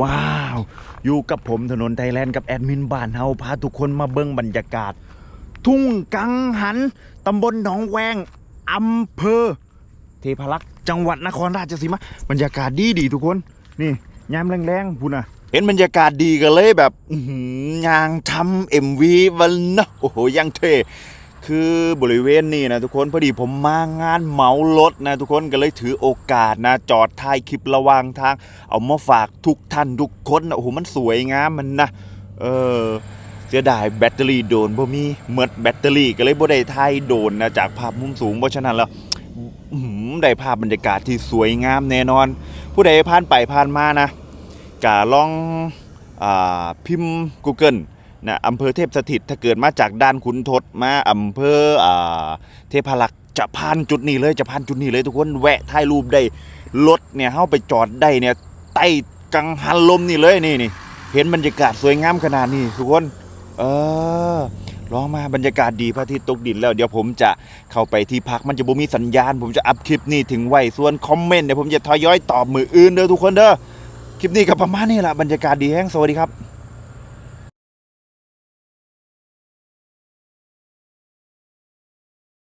ว้าว อยู่กับผมถนนไทยแลนด์กับแอดมินบ้านเฮาพาทุกคนมาเบิ่งบรรยากาศ ทุ่งกังหัน ตำบลหนองแวงอำเภอ เทพารักษ์จังหวัดนครราชสีมาบรรยากาศดีดีทุกคน นี่ยามแรงๆพูนะเห็นบรรยากาศดีกันเลยแบบอื้อหือยางทำเอ็มวีวันนะโอ้โหยังเท่ คือบริเวณนี้นะทุกคนพอดีผมมางานเหมารถนะทุกคนก็เลยถือโอกาสนะจอดถ่ายคลิประหว่างทาง เอามาฝากทุกท่านทุกคนนะโอ้โหมันสวยงามมันนะเออเสียดายแบตเตอรี่โดนบ่มีเมดแบตเตอรี่ก็เลยบ่ได้ถ่ายโดนนะจากภาพมุมสูงเพราะฉะนั้นแล้วหือได้ภาพบรรยากาศที่สวยงามแน่นอน ผู้ใดผ่านไปผ่านมานะกะลองอพิมพ์ Google นะอำเภอเทพสถิตถ้าเกิดมาจากด้านขุนทดมาอำเภอเทพารักษ์จะผ่านจุดนี้เลยจะผ่านจุดนี้เลยทุกคนแวะถ่ายรูปได้รถเนี่ยเข้าไปจอดได้เนี่ยใต้กังหันลมนี่เลยนี่นี่เห็นบรรยากาศสวยงามขนาดนี้ทุกคน เออลองมาบรรยากาศดีพระอาทิตย์ตกดินแล้วเดี๋ยวผมจะเข้าไปที่พักมันจะบ่มีสัญญาณ ผมจะอัพคลิปนี้ถึงไว้ส่วนคอมเมนต์เดี๋ยวผมจะทยอยตอบมืออื่นเด้อทุกคนเด้อคลิปนี้ก็ประมาณนี้แหละบรรยากาศดีแห้งสวัสดีครับ